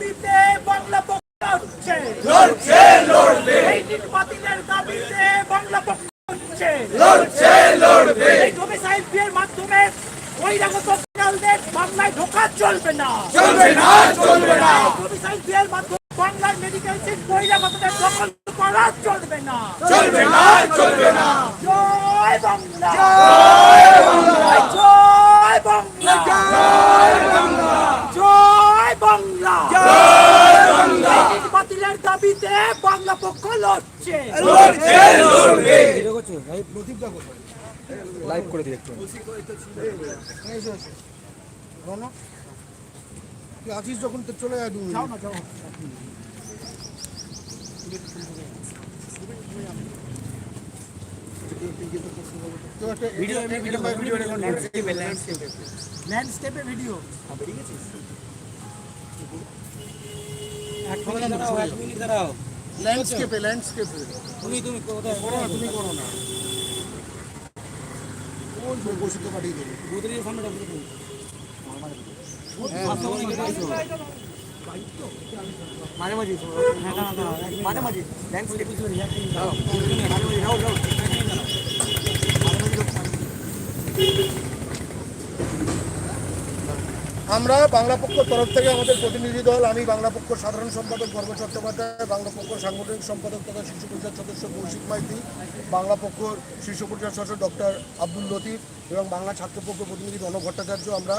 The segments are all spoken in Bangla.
দাবিতে বাংলা পক্ষ হচ্ছে লড়ছে লড়বে। এই বাতিলের দাবিতে বাংলা পক্ষ হচ্ছে লড়ছে লড়বে। এই ডোমিসাইল বিয়ের মাধ্যমে বহিরাগত বিড়ালদের বাংলায় ঢোকা চলবে না। চলবে না চলবে না। ডোমিসাইল বিয়ের মাধ্যমে বাংলার মেডিকেল সিট বহিরাগতদের দখল করা চলবে না। চলবে না চলবে না। জয় বাংলা। জয় বাংলা জয় বাংলা এই নিট বাতিলের দাবিতে বাংলা পক্ষ লড়ছে। লড়ছে লড়বে। লাইভ করে দিই একটু। আছিস যখন তো চলে মিনিট। যাও না যাও। ভাই ভিডিও করে। ল্যান্ডস্কেপে ভিডিও ল্যান্ডস্কেপে ল্যান্ডস্কেপে তুমি তুমি কোথায়? করো না তুমি করো না। ওই যে বসিতে পাঠিয়ে দেবে। গোদরেজের সামনে রাখো তুমি। মাঝে মাঝে। মাঝে মাঝে। ল্যান্ডস্কেপ আমরা বাংলা পক্ষ তরফ থেকে আমাদের প্রতিনিধি দল, আমি বাংলা পক্ষ সাধারণ সম্পাদক গর্ব চট্টোপাধ্যায়, বাংলা পক্ষ সাংগঠনিক সম্পাদক তথা শিশু পরিষদ সদস্য কৌশিক মাইতি, বাংলা পক্ষ শীর্ষ পরিষদ সদস্য ডক্টর আব্দুল লতিফ এবং বাংলা ছাত্রপক্ষ প্রতিনিধি রণ ভট্টাচার্য আমরা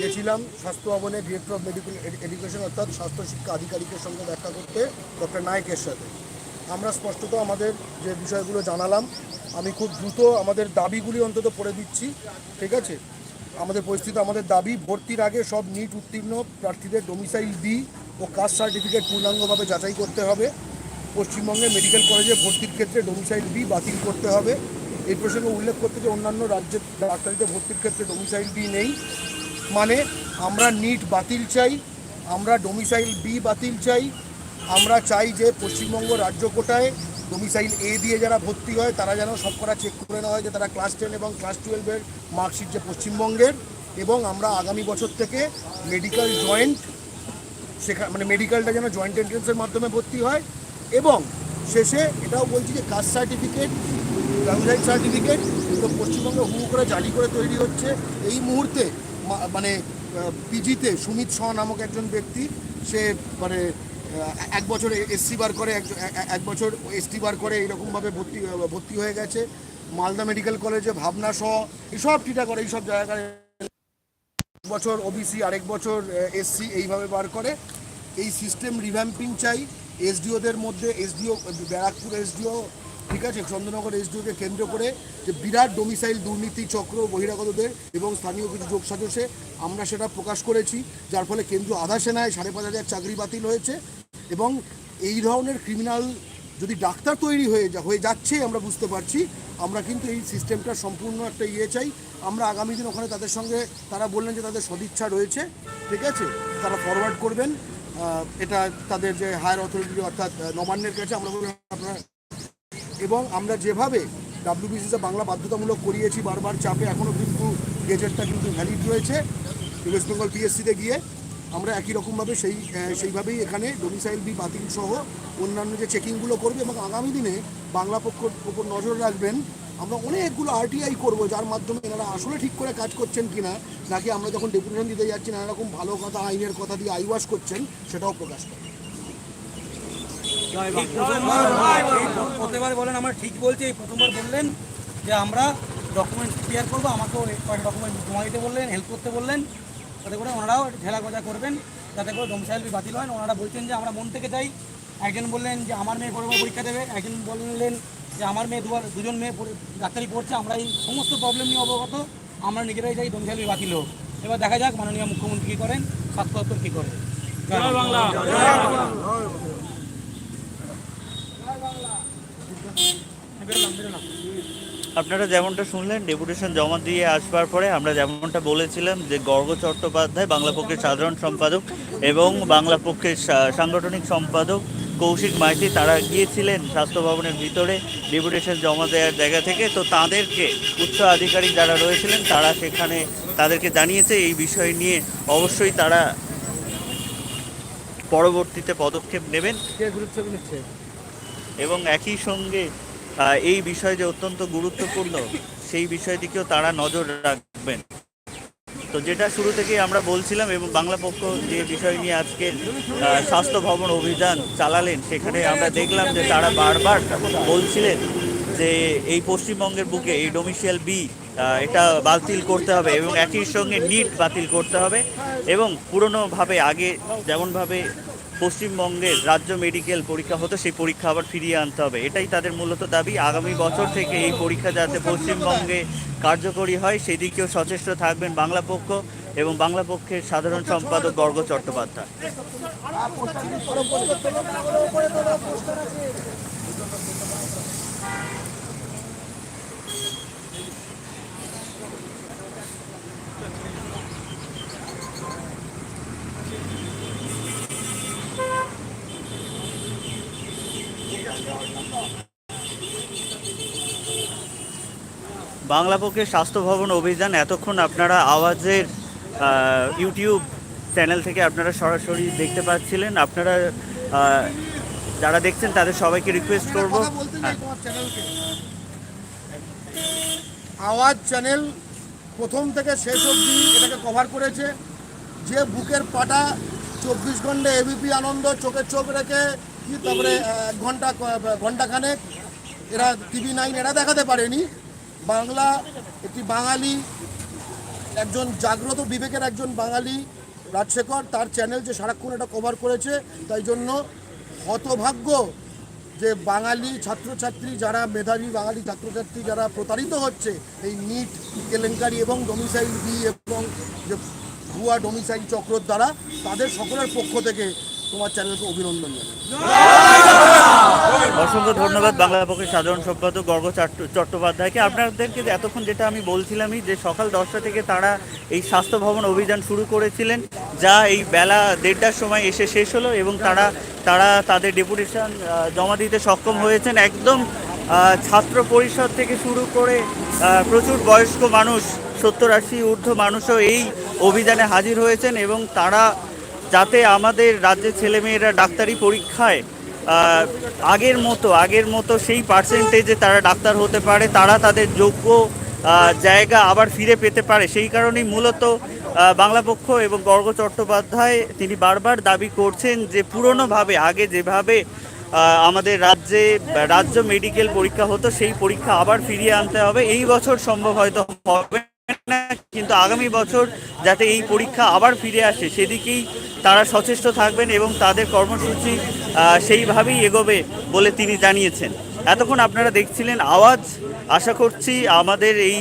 গেছিলাম স্বাস্থ্য ভবনে ডিরেক্টর অফ মেডিকেল এডুকেশন অর্থাৎ স্বাস্থ্য শিক্ষা আধিকারিকের সঙ্গে দেখা করতে ডক্টর নায়কের সাথে। আমরা স্পষ্টত আমাদের যে বিষয়গুলো জানালাম, আমি খুব দ্রুত আমাদের দাবিগুলি অন্তত পড়ে দিচ্ছি, ঠিক আছে? আমাদের পরিস্থিতি, আমাদের দাবি, ভর্তির আগে সব নিট, উত্তীর্ণ প্রার্থীদের ডোমিসাইল বি ও কাস্ট সার্টিফিকেট পূর্ণাঙ্গভাবে যাচাই করতে হবে। পশ্চিমবঙ্গে মেডিকেল কলেজে ভর্তির ক্ষেত্রে ডোমিসাইল বি বাতিল করতে হবে। এই প্রসঙ্গে উল্লেখ করতে যে অন্যান্য রাজ্যের ডাক্তারিতে ভর্তির ক্ষেত্রে ডোমিসাইল বি নেই। মানে আমরা নিট বাতিল চাই, আমরা ডোমিসাইল বি বাতিল চাই, আমরা চাই যে পশ্চিমবঙ্গ রাজ্য কোটায় ডোমিসাইল এ দিয়ে যারা ভর্তি হয়, তারা যেন সব করা চেক করে নেওয়া হয় যে তারা ক্লাস টেন এবং ক্লাস টুয়েলভের মার্কশিট যে পশ্চিমবঙ্গের এবং আমরা আগামী বছর থেকে মেডিকেল জয়েন্ট সেখানে মানে মেডিকেলটা যেন জয়েন্ট এন্ট্রেন্সের মাধ্যমে ভর্তি হয় এবং শেষে এটাও বলছি যে কাস্ট সার্টিফিকেট ব্যবসায়িক সার্টিফিকেট তো পশ্চিমবঙ্গে হু করে জালি করে তৈরি হচ্ছে। এই মুহূর্তে মানে পিজিতে সুমিত শ নামক একজন ব্যক্তি, সে মানে এক বছর এসসি বার করে, এক- বছর এসটি বার করে এইরকমভাবে ভর্তি ভর্তি হয়ে গেছে। মালদা মেডিকেল কলেজে ভাবনা সহ এসব টিটা করে এইসব জায়গায় বছর ওবিসি, আরেক বছর এসসি এইভাবে বার করে। এই সিস্টেম রিভ্যাম্পিং চাই। এসডিওদের মধ্যে, এসডিও, ব্যারাকপুর এসডিও ঠিক আছে চন্দ্রনগর এসডিওকে কেন্দ্র করে যে বিরাট ডোমিসাইল দুর্নীতি চক্র বহিরাগতদের এবং স্থানীয় কিছু যোগ সাজসে, আমরা সেটা প্রকাশ করেছি, যার ফলে কেন্দ্রীয় আধা সেনায় সাড়ে পাঁচ হাজার চাকরি বাতিল হয়েছে এবং এই ধরনের ক্রিমিনাল যদি ডাক্তার তৈরি হয়ে যা, হয়ে যাচ্ছে আমরা বুঝতে পারছি, আমরা কিন্তু এই সিস্টেমটা সম্পূর্ণ একটা ইয়ে চাই। আমরা আগামী দিন ওখানে তাদের সঙ্গে, তারা বললেন যে তাদের সদিচ্ছা রয়েছে, ঠিক আছে? তারা ফরওয়ার্ড করবেন এটা তাদের যে হায়ার অথরিটি অর্থাৎ নবান্নের কাছে আমরা আপনারা এবং আমরা যেভাবে ডাব্লিউবিসিতে বাংলা বাধ্যতামূলক করিয়েছি, বারবার চাপে এখনও কিন্তু গেজেটটা কিন্তু ভ্যালিড রয়েছে। ওয়েস্ট বেঙ্গল পিএসসিতে গিয়ে আমরা একই রকমভাবে সেই সেইভাবেই এখানে ডোমিসাইল বি বাতিল সহ অন্যান্য যে চেকিংগুলো করবে এবং আগামী দিনে বাংলা পক্ষর উপর নজর রাখবেন, আমরা অনেকগুলো আরটিআই করব, যার মাধ্যমে এনারা আসলে ঠিক করে কাজ করছেন কিনা, নাকি আমরা যখন ডেপুটেশন দিতে যাচ্ছি নানা রকম ভালো কথা, আইনের কথা দিয়ে আইওয়াশ করছেন, সেটাও প্রকাশ প্রত্যেকবার বলেন আমরা ঠিক বলছি এই প্রথমবার বললেন যে আমরা ডকুমেন্ট ক্লিয়ার করব আমাকেও কয়েকটা ডকুমেন্ট জমা দিতে বললেন হেল্প করতে বললেন যাতে করে ওনারাও ঝেলা গজা করবেন যাতে করে ডোমিসাইল বাতিল হয়। ওনারা বলছেন যে আমরা মন থেকে চাই একজন বললেন যে আমার মেয়ে পরের পরীক্ষা দেবে একজন বললেন যে আমার মেয়ে দুবার দুজন মেয়ে পড়ে- ডাক্তারি পড়ছে আমরা এই সমস্ত প্রবলেম নিয়ে অবগত আমরা নিজেরাই চাই ডোমিসাইল বাতিল হোক। এবার দেখা যাক মাননীয় মুখ্যমন্ত্রী কী করেন স্বাস্থ্য দপ্তর কী করে। জয় বাংলা। আপনারা যেমনটা শুনলেন, ডেপুটেশন জমা দিয়ে আসবার পরে আমরা যেমনটা বলেছিলাম যে গর্গ চট্টোপাধ্যায় বাংলা পক্ষের সাধারণ সম্পাদক এবং বাংলা পক্ষের সাংগঠনিক সম্পাদক কৌশিক মাইতি, তারা গিয়েছিলেন স্বাস্থ্য ভবনের ভিতরে ডেপুটেশন জমা দেওয়ার জায়গা থেকে। তো তাদেরকে উচ্চ আধিকারিক যারা রয়েছিলেন, তারা সেখানে তাদেরকে জানিয়েছে এই বিষয় নিয়ে অবশ্যই তারা পরবর্তীতে পদক্ষেপ নেবেন। এবং একই সঙ্গে এই বিষয় যে অত্যন্ত গুরুত্বপূর্ণ, সেই বিষয় দিকেও তারা নজর রাখবেন। তো যেটা শুরু থেকে আমরা বলছিলাম এবং বাংলা পক্ষ যে বিষয় নিয়ে আজকে স্বাস্থ্য ভবন অভিযান চালালেন, সেখানে আমরা দেখলাম যে তারা বারবার বলছিলেন যে এই পশ্চিমবঙ্গের বুকে এই ডোমিশিয়াল বি এটা বাতিল করতে হবে এবং একই সঙ্গে নিট বাতিল করতে হবে এবং পুরনোভাবে আগে যেমনভাবে পশ্চিমবঙ্গের রাজ্য মেডিকেল পরীক্ষা হতো, সেই পরীক্ষা আবার ফিরিয়ে আনতে হবে। এটাই তাদের মূলত দাবি। আগামী বছর থেকে এই পরীক্ষা যাতে পশ্চিমবঙ্গে কার্যকরী হয়, সেদিকেও সচেষ্ট থাকবেন বাংলা পক্ষ এবং বাংলা পক্ষের সাধারণ সম্পাদক গর্গ চট্টোপাধ্যায়। বাংলা পক্ষের স্বাস্থ্য ভবন অভিযান এতক্ষণ আপনারা আওয়াজের ইউটিউব চ্যানেল থেকে আপনারা সরাসরি দেখতে পাচ্ছিলেন। আপনারা যারা দেখছেন তাদের সবাইকে রিকোয়েস্ট করব। আওয়াজ চ্যানেল প্রথম থেকে শেষ অবধি এটাকে কভার করেছে। যে বুকের পাটা চব্বিশ ঘণ্টা এবিপি আনন্দ চোখে চোখ রেখে কি তারপরে এক ঘণ্টা ঘন্টাখানেক এরা টিভি নাইন এরা দেখাতে পারেনি। বাংলা, একটি বাঙালি, একজন জাগ্রত বিবেকের একজন বাঙালি রাজশেখর, তার চ্যানেল যে সারাক্ষণ এটা কভার করেছে, তাই জন্য হতভাগ্য যে বাঙালি ছাত্রছাত্রী যারা মেধাবী বাঙালি ছাত্রছাত্রী যারা প্রতারিত হচ্ছে এই নিট কেলেঙ্কারি এবং ডোমিসাইল বি এবং যে ভুয়া ডোমিসাইল চক্রর দ্বারা, তাদের সকলের পক্ষ থেকে তোমার চ্যানেলকে অভিনন্দন অসংখ্য ধন্যবাদ বাংলা পক্ষের সাধারণ সম্পাদক গর্গ চাট্ট- চট্টোপাধ্যায়কে। আপনাদেরকে এতক্ষণ যেটা আমি বলছিলামই যে সকাল দশটা থেকে তারা এই স্বাস্থ্য ভবন অভিযান শুরু করেছিলেন, যা এই বেলা দেড়টার সময় এসে শেষ হলো এবং তারা তারা তাদের ডেপুটেশন জমা দিতে সক্ষম হয়েছেন। একদম ছাত্র পরিষদ থেকে শুরু করে প্রচুর বয়স্ক মানুষ, সত্তর আশি ঊর্ধ্ব মানুষও এই অভিযানে হাজির হয়েছেন এবং তারা যাতে আমাদের রাজ্যের ছেলেমেয়েরা ডাক্তারি পরীক্ষায় আগের মতো আগের মতো সেই পার্সেন্টেজে তারা ডাক্তার হতে পারে, তারা তাদের যোগ্য জায়গা আবার ফিরে পেতে পারে। সেই কারণেই মূলত বাংলা পক্ষ এবং গর্গ চট্টোপাধ্যায় তিনি বারবার দাবি করছেন যে পুরনোভাবে, আগে যেভাবে আমাদের রাজ্যে, রাজ্য মেডিকেল পরীক্ষা হতো, সেই পরীক্ষা আবার ফিরিয়ে আনতে হবে। এই বছর সম্ভব হয়তো হবে না, কিন্তু আগামী বছর যাতে এই পরীক্ষা আবার ফিরে আসে, সেদিকেই তারা সচেষ্ট থাকবেন এবং তাদের কর্মসূচি সেইভাবেই এগোবে বলে তিনি জানিয়েছেন। এতক্ষণ আপনারা দেখছিলেন আওয়াজ। আশা করছি আমাদের এই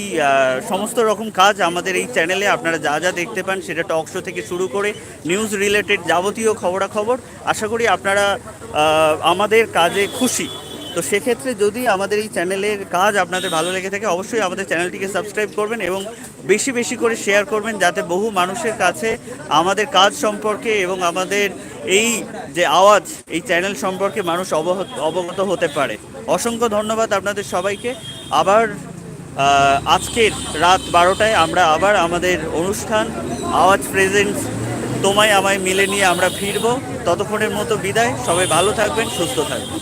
সমস্ত রকম কাজ আমাদের এই চ্যানেলে আপনারা যা যা দেখতে পান সেটা টক শো থেকে শুরু করে নিউজ রিলেটেড যাবতীয় খবরাখবর। আশা করি আপনারা আমাদের কাজে খুশি। তো সেক্ষেত্রে যদি আমাদের এই চ্যানেলের কাজ আপনাদের ভালো লেগে থাকে, অবশ্যই আমাদের চ্যানেলটিকে সাবস্ক্রাইব করবেন এবং বেশি বেশি করে শেয়ার করবেন যাতে বহু মানুষের কাছে আমাদের কাজ সম্পর্কে এবং আমাদের এই যে আওয়াজ, এই চ্যানেল সম্পর্কে মানুষ অবহত অবগত হতে পারে। অসংখ্য ধন্যবাদ আপনাদের সবাইকে। আবার আজকের রাত বারোটায় আমরা আবার আমাদের অনুষ্ঠান, আওয়াজ প্রেজেন্ট তোমায় আমায় মিলে নিয়ে আমরা ফিরবো। ততক্ষণের মতো বিদায়। সবাই ভালো থাকবেন, সুস্থ থাকবেন।